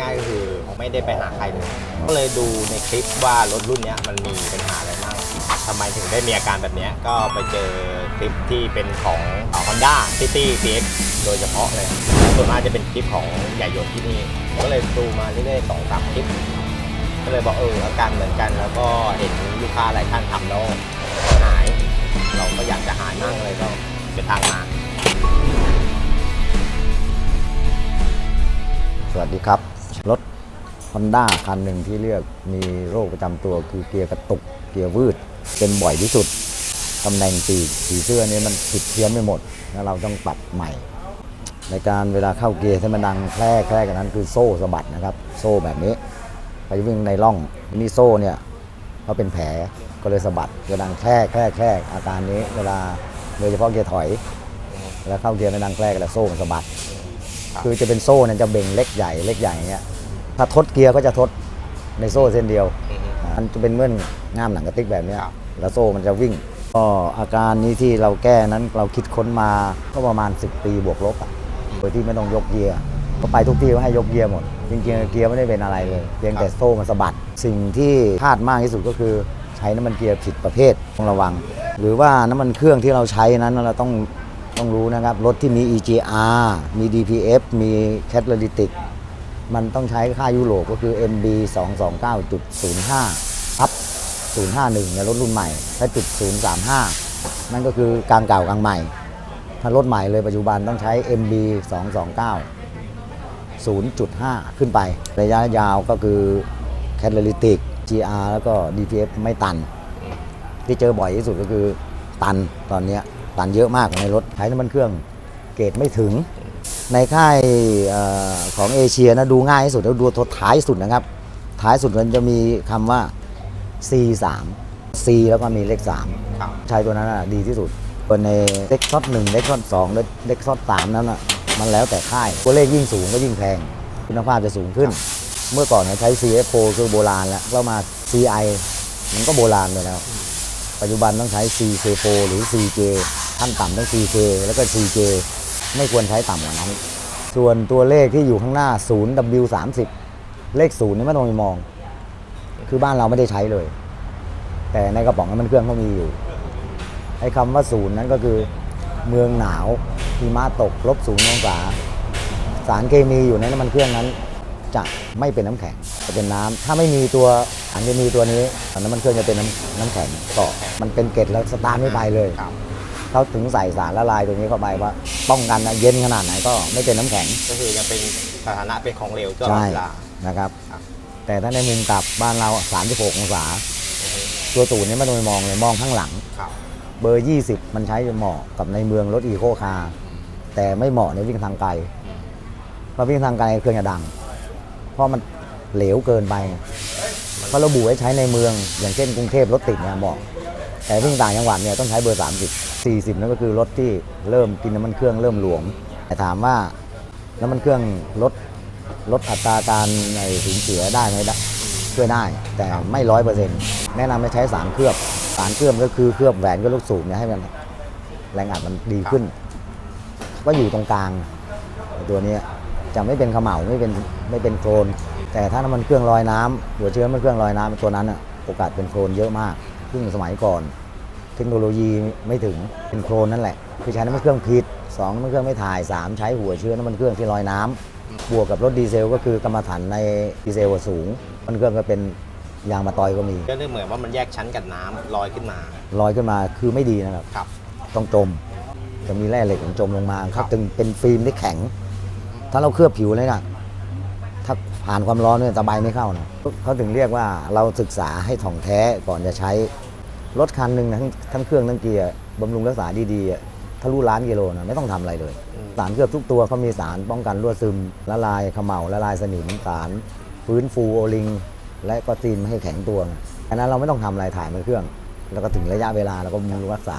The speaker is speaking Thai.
ง่ายๆก็คือไม่ได้ไปหาใครเลย ก็เลยดูในคลิปว่ารถรุ่นเนี้ยมันมีปัญหาอะไรบ้างทำไมถึงได้มีอาการแบบเนี้ยก็ไปเจอคลิปที่เป็นของฮอนด้าซิตี้ซีเอ็กโดยเฉพาะเลย ส่วนมากจะเป็นคลิปของใหญ่หยดที่นี่ ก็เลยดูมาเรื่อยๆสองสามคลิป ก็เลยบอกเอออาการเหมือนกัน แล้วก็เห็นลูกค้าหลายท่านทำแล้วหาย เราก็อยากจะหายมั่งเลยก็เป็นทางมาสวัสดีครับ รถ Honda คันหนึ่งที่เรียกมีโรคประจำตัวคือเกียร์กระตุกเกียร์วืดเป็นบ่อยที่สุดตำแหน่งปีกสีเสื้อนี่มันผิดเพี้ยนไปหมด แล้วเราต้องปรับใหม่ ในการเวลาเข้าเกียร์ให้มันดังแคร่แคร่กันนั้นคือโซ่สะบัดนะครับ โซ่แบบนี้ไปวิ่งในร่องนี่โซ่เนี่ยเขาเป็นแผลก็เลยสะบัดจะดังแคร่แคร่แคร่อาการนี้ เวลาโดยเฉพาะเกียร์ถอยเวลาเข้าเกียร์ไม่ดังแคร่ก็แล้วโซ่มันสะบัด คือจะเป็นโซ่เนี่ยจะเบ่งเล็กใหญ่เล็กใหญ่อย่างเงี้ย ถ้าทดเกียร์ก็จะทดในโซ่เส้นเดียวอือฮึมันจะเป็นเหมื่อนง่ามหนังกระติกแบบเนี้ยครับแล้วโซ่มันจะวิ่ง ก็อาการนี้ที่เราแก้นั้นเราคิดค้นมาก็ประมาณ 10 ปีบวกลบอะโดยที่ไม่ต้องยกเกียร์ก็ไปทุกที่ก็ให้ยกเกียร์หมด จริงๆเกียร์ไม่ได้เป็นอะไรเลยเพียงแต่โซ่มันสะบัด สิ่งที่พลาดมากที่สุดก็คือใช้น้ำมันเกียร์ผิดประเภทต้องระวัง หรือว่าน้ำมันเครื่องที่เราใช้นั้นเราต้องต้องรู้นะครับ รถที่มี EGR มี DPF มี Catalytic มันต้องใช้ค่ายุโรปก็คือ MB 229.05ทับ051 ในรถรุ่นใหม่ถ้าจุด035 นั่นก็คือกลางเก่ากลางใหม่ ถ้ารถใหม่เลยปัจจุบันต้องใช้ MB 229 0.5 ขึ้นไประยะยาวก็คือ Catalytic GR แล้วก็ DPF ไม่ตัน ที่เจอบ่อยที่สุดก็คือตันตอนนี้ตันเยอะมากในรถใช้น้ำมันเครื่องเกรดไม่ถึง ในค่ายเออของเอเชียนะดูง่ายที่สุดแล้วดูตัวท้ายสุดนะครับ ท้ายสุดมันจะมีคำว่า C3 C แล้วก็มีเลข3ครับใช้ตัวนั้นนะดีที่สุดส่วนในเล็กซอดหนึ่งเล็กซอดสองเล็กซอดสามนั้นอะมันแล้วแต่ค่ายตัวเลขยิ่งสูงก็ยิ่งแพงคุณภาพจะสูงขึ้น เมื่อก่อนเนี่ยใช้ CFO คือโบราณแล้วแล้วมา CI มันก็โบราณเลยแล้ว ปัจจุบันต้องใช้ CK4 หรือ CJ ขั้นต่ำต้อง CK แล้วก็ CJ ไม่ควรใช้ต่ำกว่านั้น ส่วนตัวเลขที่อยู่ข้างหน้า 0W30 เลข0นี่ไม่ต้องไปมอง คือบ้านเราไม่ได้ใช้เลย แต่ในกระป๋องน้ำมันเครื่องเขามีอยู่ไอ้คำว่าศูนย์นั้นก็คือ เมืองหนาวหิมะตกลบศูนย์องศาสารเคมีอยู่ในน้ำมันเครื่องนั้น จะไม่เป็นน้ำแข็งจะเป็นน้ำถ้าไม่มีตัวสารเคมีตัวนี้น้ำมันเครื่องจะเป็นน้ำน้ำแข็งเกาะมันเป็นเกล็ดแล้วสตาร์ทไม่ไปเลยครับ เขาถึงใส่สารละลายตัวนี้เข้าไปว่าป้องกันนะเย็นขนาดไหนก็ไม่เป็นน้ำแข็งก็คือยังเป็นสถานะเป็นของเหลวตลอดใช่เวลานะครับครับ แต่ถ้าในมุมกลับบ้านเรา 36 องศา ตัวตูนนี้ไม่ต้องไปมองเลยมองข้างหลังครับเบอร์ 20 มันใช้เหมาะกับในเมืองรถอีโคคาร์แต่ไม่เหมาะในวิ่งทางไกลเพราะวิ่งทางไกลเครื่องจะดัง เพราะมันเหลวเกินไปเพราะระบุไว้ใช้ในเมืองอย่างเช่นกรุงเทพรถติดเนี่ยเหมาะแต่วิ่งต่างจังหวัดเนี่ยต้องใช้เบอร์ 30 40 นั่นก็คือรถที่เริ่มกินน้ำมันเครื่องเริ่มหลวมแต่ถามว่าน้ำมันเครื่องลดลดอัตราการในสูญเสียได้ไหมได้ช่วยได้ แต่ไม่ร้อยเปอร์เซ็นต์แนะนำให้ใช้สารเคลือบสารเคลือบก็คือเคลือบแหวนกับลูกสูบเนี่ยให้มันแรงอัดมันดีขึ้น ก็อยู่ตรงกลาง ตัวนี้จะไม่เป็นเขม่าไม่เป็นไม่เป็นโคลนแต่ถ้าน้ำมันเครื่องลอยน้ำหัวเชื้อน้ำมันเครื่องลอยน้ำตัวนั้นอะโอกาสเป็นโคลนเยอะมากซึ่งสมัยก่อน เทคโนโลยีไม่ถึงเป็นโคลนนั่นแหละ คือใช้น้ำมันเครื่องผิดสองน้ำมันเครื่องไม่ถ่ายสามใช้หัวเชื้อน้ำมันเครื่องที่ลอยน้ำบวกกับรถดีเซล ก็คือกรรมฐานในดีเซลสูงน้ำมันเครื่องก็เป็นยางมาตอยก็มีก็เนื่องเหมือนว่ามันแยกชั้นกับน้ำลอยขึ้นมาลอยขึ้นมาคือไม่ดีนะครับครับ ต้องจมจะมีแร่เหล็กของจมลงมาครัเขาบจึงเป็นฟิล์มที่แข็ง ถ้าเราเคลือบผิวเลยนะถ้าผ่านความร้อนเนี่ยตะไบไม่เข้านะเขาถึงเรียกว่าเราศึกษาให้ถ่องแท้ก่อนจะใช้ รถคันหนึ่งทั้งทั้งเครื่องทั้งเกียร์บำรุงรักษาดีๆอะทะลุล้านกิโลนะไม่ต้องทำอะไรเลยอืมสารเคลือบทุกตัวเขามีสารป้องกันรั่วซึม ละลายเขม่าละลายสนิมสารฟื้นฟูโอลิง และก็ตีนไม่ให้แข็งตัวอันนั้นเราไม่ต้องทำอะไรถ่ายมันเครื่อง แล้วก็ถึงระยะเวลาเราก็บำรุงรักษา